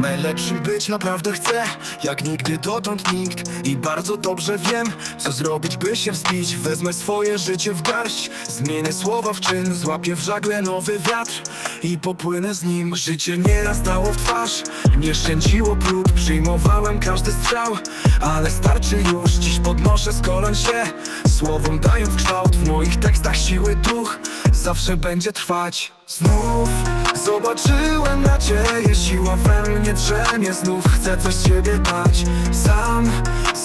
Najlepszym być naprawdę chcę, jak nigdy dotąd nikt. I bardzo dobrze wiem, co zrobić by się wzbić Wezmę swoje życie w garść, zmienię słowa w czyn Złapię w żagle nowy wiatr i popłynę z nim. Życie nieraz dało w twarz, nie szczędziło prób. Przyjmowałem każdy strzał, ale starczy już. Dziś podnoszę z kolan się, słowom dając kształt. W moich tekstach siły duch, zawsze będzie trwać. Znów zobaczyłem nadzieję, siła we mnie drzemie Znów chcę coś z siebie dać. Sam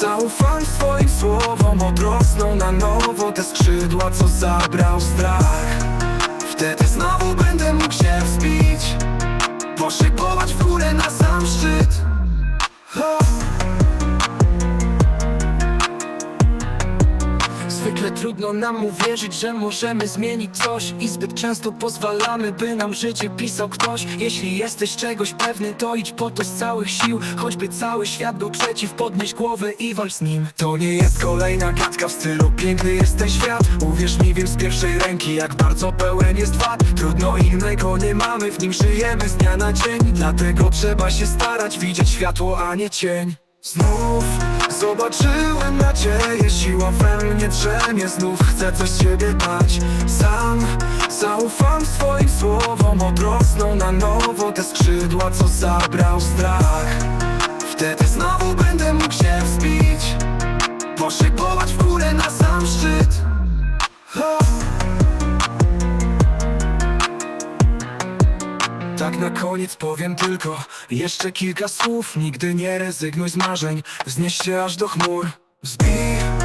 zaufam swoim słowom Odrosną na nowo te skrzydła, co zabrał strach Zwykle trudno nam uwierzyć, że możemy zmienić coś I zbyt często pozwalamy, by nam życie pisał ktoś Jeśli jesteś czegoś pewny, to idź po to z całych sił Choćby cały świat był przeciw, podnieś głowę i walcz z nim To nie jest kolejna gadka w stylu piękny jest ten świat Uwierz mi więc z pierwszej ręki, jak bardzo pełen jest wad. Trudno innego nie mamy, w nim żyjemy z dnia na dzień. Dlatego trzeba się starać, widzieć światło, a nie cień. Znów zobaczyłem nadzieję, siła we drzemie Znów chcę coś siebie dać. Sam zaufam swoim słowom Odrosną na nowo te skrzydła, co zabrał strach. Wtedy znowu będę mógł się wzbić Poszybować w górę na sam szczyt. O. Tak na koniec powiem tylko Jeszcze kilka słów. Nigdy nie rezygnuj z marzeń Wznieś się aż do chmur. Wzbij